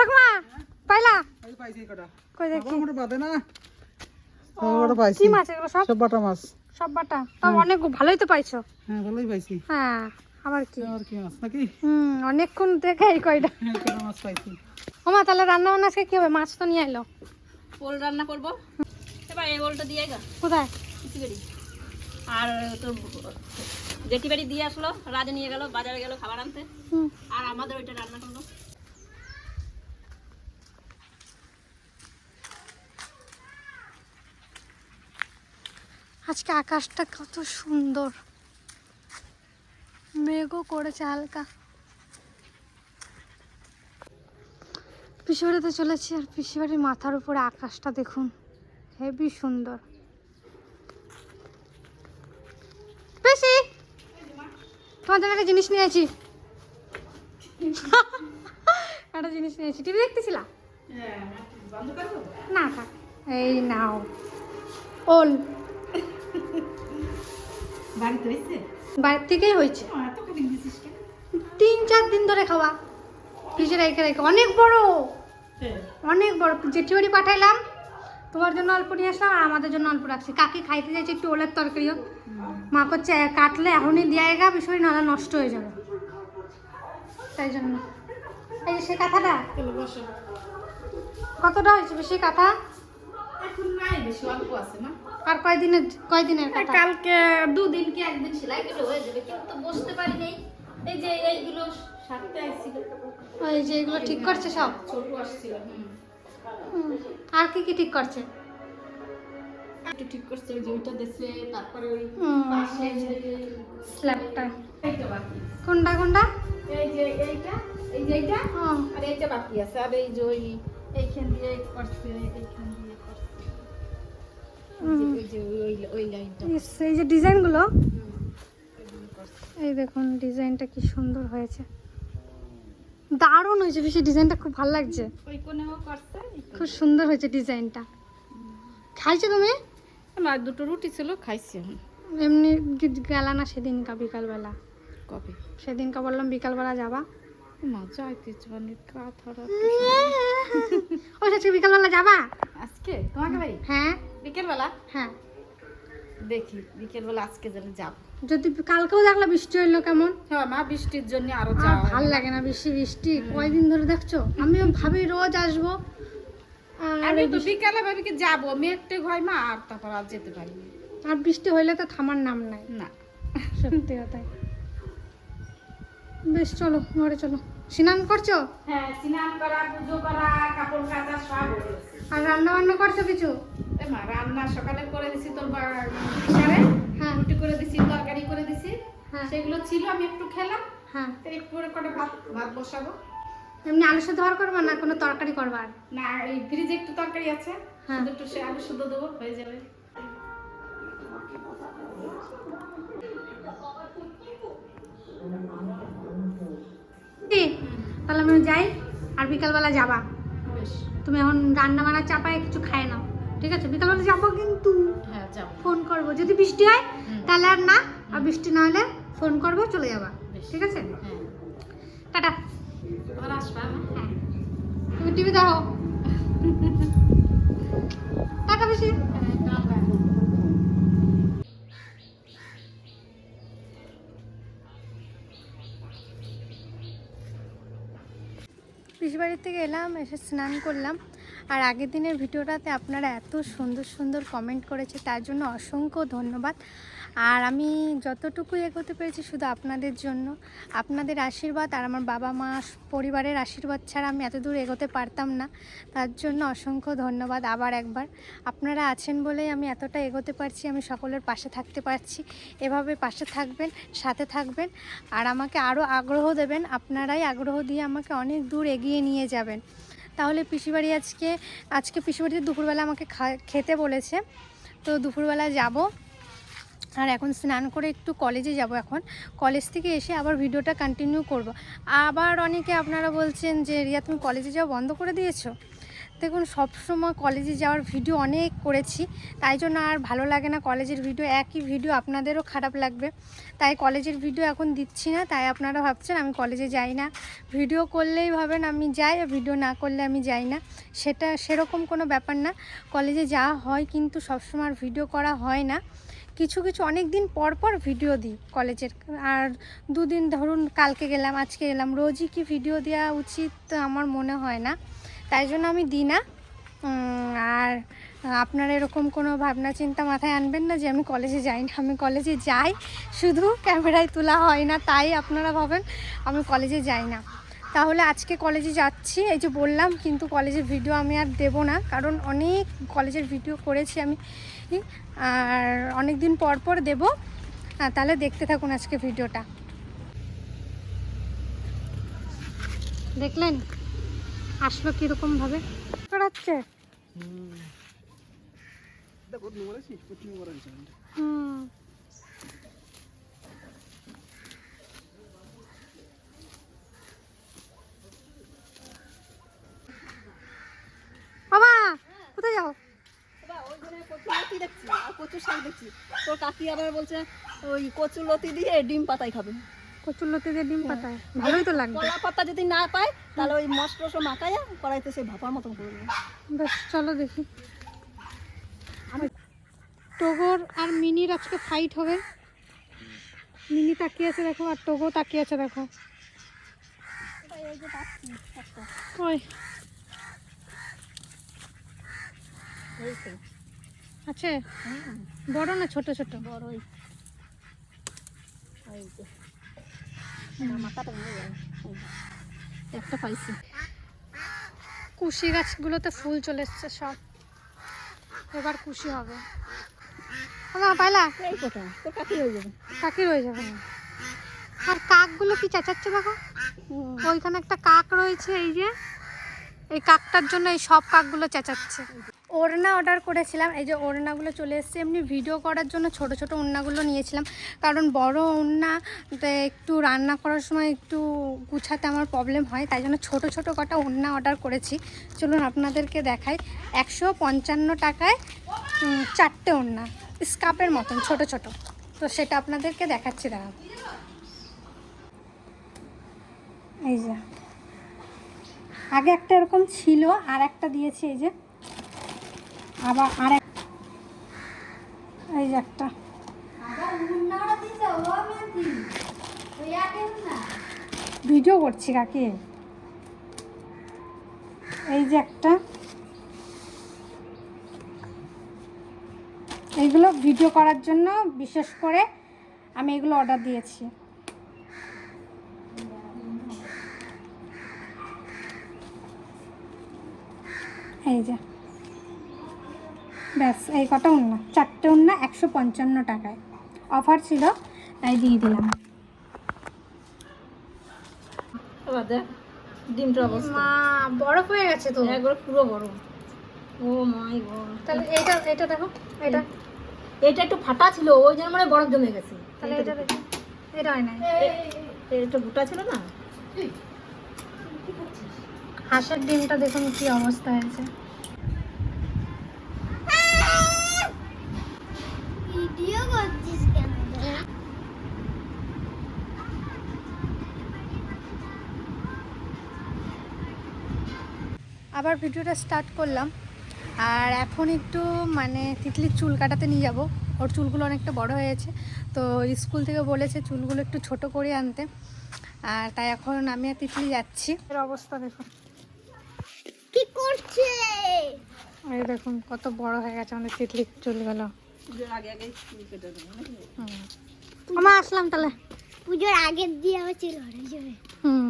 ঠাকুমা পাইলা? পাইছি কটা। কই দেখি। মোটা বাদে না। সবটা পাইছি। কি মাছ এগুলো সব? সব বাটা মাছ। সব বাটা? তাও অনেক ভালোই তো পাইছো। হ্যাঁ ভালোই পাইছি। হ্যাঁ আবার কি? আর কি মাছ নাকি? হুম অনেকক্ষণ দেখে এই কয়টা। হ্যাঁ কটা মাছ পাইছি। ওমা তাহলে রান্না বান্না আজকে কি হবে? মাছ তো নিয়ে এলো ওল রান্না করব। এবার এই ওলটা দিয়ে গা। কোথায়? বাড়ি। আর তো জেঠি বাড়ি দিয়ে আসলো। রাজা নিয়ে গেল বাজারে গেল খাবার আনতে। আর আমাদের ওইটা রান্না করল আজকে আকাশটা কত সুন্দর। মেঘও করেছে হালকা। পিসিবাড়িতে চলেছি আর পিসিবাড়ির মাথার উপরে আকাশটা দেখুন হেভি সুন্দর। পিসি তোমার জন্য একটা জিনিস নিয়েছি একটা জিনিস নিয়েছি টিভি দেখতেছিলা? না থাক এই নাও। ওল। বাড়িতে হয়েছে? বাইরের থেকেই হয়েছে। তিন চার দিন ধরে খাওয়া। ফ্রিজে রেখে রেখে। অনেক বড়। অনেক বড়। জেঠি বাড়ি পাঠাইলাম। তোমার জন্য অল্প নিয়ে আসলাম আর আমাদের জন্য অল্প রাখছি। কাকি খাইতে যাচ্ছে একটু ওলের তরকারিও। মা করছে কাটলে এখনই দিয়ে গা বিষয় নাহলে নষ্ট হয়ে যাবে। তাই জন্য। এই যে সে কাঁথাটা। কতটা হয়েছে বেশি কাঁথা? এখন নাই বেশি অল্প আছে না? আর কয়দিনের কয়দিনের কাঁথা? কালকে দুদিন কি একদিন সেলাই কেটে হয়ে যাবে? কিন্তু বসতে পারি নেই। এই যে এইগুলো সারতে আসছিল ওই যে এগুলো ঠিক করছে সব? ছোট আসছিল। আর কি কি ঠিক করছে? একটু ঠিক করছে ওই যে ওইটা দেশে তারপরে ওই হুম। পাশে যে স্ল্যাবটা। এইটা বাকি। কোনটা কোনটা? এই যে এইটা এই যে এইটা আর এইটা বাকি আছে। আর এই যে ওই এইখান দিয়ে করছে এইখান এই যে ডিজাইনগুলো? এই দেখুন ডিজাইনটা কি সুন্দর হয়েছে। দারুণ হয়েছে বেশি ডিজাইনটা খুব ভালো লাগছে। খুব সুন্দর হয়েছে ডিজাইনটা। খাইছো তুমি? আমার দুটো রুটি ছিল খাইছি এমনি গেলা না সেদিনকা বিকালবেলা? কবে? সেদিনকা বললাম বিকালবেলা যাবা। মজা আইতেছে মানে কাঁথাটা ও আজকে বিকালবেলা যাবা? আজকে? তোমাকে ভাই? হ্যাঁ। বিকেলবেলা? হ্যাঁ। দেখি বিকেলবেলা আজকে যেন যাব। যদি কালকেও দেখল বৃষ্টি হইল কেমন? হ্যাঁ মা বৃষ্টির জন্য আরও যাওয়া ভালো লাগে না বেশি বৃষ্টি। কয়দিন ধরে দেখছ? আমিও ভাবি রোজ আসব। আমি তো বিকালে ভাবি কি যাব। মেঘটে হয় মা আর তারপর আর যেতে পারি। আর বৃষ্টি হইলে তো থামার নাম নাই। না। সত্যি কথাই। বেশ চলো ঘরে চলো। স্নান করছ? হ্যাঁ স্নান করা পুজো করা কাপড় কাচা সব আর রান্না বান্না করছ কিছু? এ মা রান্না সকালে করে দিছি তোর বা- হ্যাঁ। রুটি করে দিছি তরকারি করে দিছি। হ্যাঁ। সেগুলো ছিল আমি একটু খেলাম। হ্যাঁ। একটু করে করে ভাত ভাত বসাবো। এমনি আলু সেদ্ধ আর করবা না কোনো তরকারি করবার না এই ফ্রিজে একটু তরকারি আছে। হ্যাঁ। একটু সে আলু শুদ্ধ দেবো হয়ে যাবে। তাহলে আমি যাই আর বিকালবেলা যাবা। বেশ। তুমি এখন রান্না বান্না চাপায় কিছু খায় নাও ঠিক আছে? বিকালবেলা যাব কিন্তু হ্যাঁ ফোন করব। যদি বৃষ্টি হয় তাহলে আর না আর বৃষ্টি না হলে ফোন করব চলে যাবা। ঠিক আছে? হ্যাঁ। টাটা। হ্যাঁ? হ্যাঁ। তুমি টিভি দেখো টাটা বেশি হ্যাঁ, টাটা। থেকে এলাম এসে স্নান করলাম আর আগের দিনের ভিডিওটাতে আপনারা এত সুন্দর সুন্দর কমেন্ট করেছে তার জন্য অসংখ্য ধন্যবাদ আর আমি যতটুকু এগোতে পেরেছি শুধু আপনাদের জন্য। আপনাদের আশীর্বাদ আর আমার বাবা মা পরিবারের আশীর্বাদ ছাড়া আমি এত দূর এগোতে পারতাম না। তার জন্য অসংখ্য ধন্যবাদ আবার একবার। আপনারা আছেন বলেই আমি এতটা এগোতে পারছি, আমি সকলের পাশে থাকতে পারছি। এভাবে পাশে থাকবেন, সাথে থাকবেন আর আমাকে আরও আগ্রহ দেবেন। আপনারাই আগ্রহ দিয়ে আমাকে অনেক দূর এগিয়ে নিয়ে যাবেন। তাহলে পিসিবাড়ি আজকে আজকে পিসিবাড়িতে দুপুরবেলা আমাকে খেতে বলেছে। তো দুপুরবেলা যাব। আর এখন স্নান করে একটু কলেজে যাব এখন। কলেজ থেকে এসে আবার ভিডিওটা কন্টিনিউ করব। আবার অনেকে আপনারা বলছেন যে, রিয়া, তুমি কলেজে যাও বন্ধ করে দিয়েছ? দেখুন, সবসময় কলেজে যাওয়ার ভিডিও অনেক করেছি। তাই জন্য আর ভালো লাগে না কলেজের ভিডিও একই ভিডিও আপনাদেরও খারাপ লাগবে। তাই কলেজের ভিডিও এখন দিচ্ছি না। তাই আপনারা ভাবছেন, আমি কলেজে যাই না। ভিডিও করলেই ভাবেন, আমি যাই ভিডিও না করলে আমি যাই না। সেটা সেরকম কোনো ব্যাপার না। কলেজে যাওয়া হয় কিন্তু সবসময় আর ভিডিও করা হয় না। কিছু কিছু অনেক দিন পর পর ভিডিও দিই কলেজের আর দুদিন ধরুন কালকে গেলাম, আজকে গেলাম, রোজই কি ভিডিও দেওয়া উচিত আমার মনে হয় না। তাই জন্য আমি দিই না। আর আপনারা এরকম কোনো ভাবনা, চিন্তা মাথায় আনবেন না যে আমি কলেজে যাই না। আমি কলেজে যাই, শুধু ক্যামেরায় তোলা হয় না, তাই আপনারা ভাবেন আমি কলেজে যাই না। তাহলে আজকে কলেজে যাচ্ছি এই যে বললাম কিন্তু কলেজের ভিডিও আমি আর দেব না কারণ অনেক কলেজের ভিডিও করেছি আমি। আর অনেক দিন পর পর দেবো। তাহলে দেখতে থাকুন আজকে ভিডিওটা দেখলেন? আসলো কীরকমভাবে করাচ্ছে হুম বাবা কোথায় যাও লতি দেখছি আর কচুর শাক দেখছি। তোর কাকি আবার বলছে ওই কচুর লতি দিয়ে ডিম পাতাই খাবে। কচুর লতি দিয়ে ডিম পাতায়? ভালোই তো লাগবে। কলা পাতা যদি না পায় তাহলে ওই মশলা মাখাইয়া কড়াইতে সে ভাপার মতন করে দেবে বেশ চলো দেখি। টগর আর মিনির আজকে ফাইট হবে। মিনি তাকিয়ে আছে দেখো আর টগো তাকিয়ে আছে দেখো। ওই। আছে? বড় না ছোট ছোট? বড়ই। আমার একটা পাইছি। কুশি গাছগুলোতে ফুল চলে এসছে সব। এবার খুশি হবে। মা পাইলা? কাকি। হয়ে যাবে। কাকি রয়ে যাবে। আর কাকগুলো কি চেঁচাচ্ছে দেখো ওইখানে একটা কাক রয়েছে এই যে। এই কাকটার জন্য এই সব কাকগুলো চেঁচাচ্ছে। ওড়না অর্ডার করেছিলাম, এই যে ওড়নাগুলো চলে এসেছে, এমনি ভিডিও করার জন্য ছোট ছোট ওড়নাগুলো নিয়েছিলাম। কারণ বড় ওড়না একটু রান্না করার সময় একটু গুছাতে আমার প্রবলেম হয়, তাই জন্য ছোট ছোট কটা ওড়না অর্ডার করেছি। চলুন আপনাদেরকে দেখাই, একশো পঞ্চান্ন টাকায় চারটে ওড়না, স্কাপের মতন, ছোট ছোট। তো সেটা আপনাদেরকে দেখাচ্ছি, দাঁড়ান। এই যে। আগে একটা এরকম ছিল, আর একটা দিয়েছি এই যে। আবার আর এই যে একটা। ভিডিও করছি কাকি। এই যে একটা। এইগুলো ভিডিও করার জন্য বিশেষ করে আমি এগুলো অর্ডার দিয়েছি। এই যে। ব্যাস এই কটা উন্না চারটে উন্না একশো পঞ্চান্ন টাকায়। অফার ছিল তাই দিয়ে দিলাম। ডিমটার অবস্থা। মা বরফ হয়ে গেছে তো। একবার পুরো বড় ও মাই গড। তাহলে এটা এটা দেখো এটা এটা একটু ফাটা ছিল ওই জন্য মানে বরফ জমে গেছে। তাহলে এটা দেখো। এটা হয় না এটা গোটা ছিল না? হাঁসের ডিমটা দেখুন কি অবস্থা হয়েছে। ভিডিও করছিস কেন? আবার ভিডিওটা স্টার্ট করলাম। আর এখন একটু মানে তিতলির চুল কাটাতে নিয়ে যাব। ওর চুলগুলো অনেকটা বড় হয়েছে। তো স্কুল থেকে বলেছে চুলগুলো একটু ছোট করে আনতে। আর তাই এখন আমি আর তিতলি যাচ্ছি। এর অবস্থা দেখুন কি করছে এই দেখুন কত বড় হয়ে গেছে আমাদের দেবো নাকি? হুম। আমার আসলাম তাহলে। পুজোর আগের দিয়ে আমার চুল হয়ে যাবে হুম।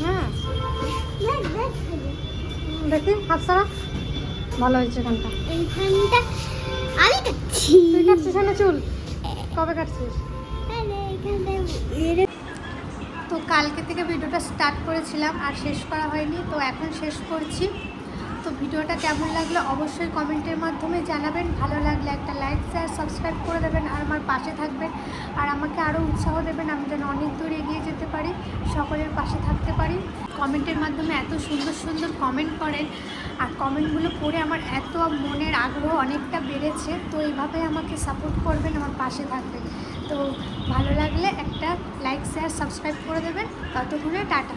হ্যাঁ। দেখ, দেখ। দেখি হাত সারা। ভালো হয়েছে এখানটা এইখানটা আমি কাটছি তুই কাটছিস না চুল? কবে কাটছিস তো কালকে থেকে ভিডিওটা স্টার্ট করেছিলাম আর শেষ করা হয়নি তো এখন শেষ করছি। তো ভিডিওটা কেমন লাগল অবশ্যই কমেন্টের মাধ্যমে জানাবেন। ভালো লাগলে একটা লাইক শেয়ার সাবস্ক্রাইব করে দেবেন আর আমার পাশে থাকবেন। আর আমাকে আরও উৎসাহ দেবেন আমি যেন অনেক দূর এগিয়ে যেতে পারি। সকলের পাশে থাকতে পারি। কমেন্টের মাধ্যমে এত সুন্দর সুন্দর কমেন্ট করেন। আর কমেন্টগুলো পড়ে আমার এত মনের আগ্রহ অনেকটা বেড়েছে। তো এইভাবে আমাকে সাপোর্ট করবেন, আমার পাশে থাকবেন। তো ভালো লাগলে একটা লাইক, শেয়ার, সাবস্ক্রাইব করে দেবেন। ততক্ষণে টাটা।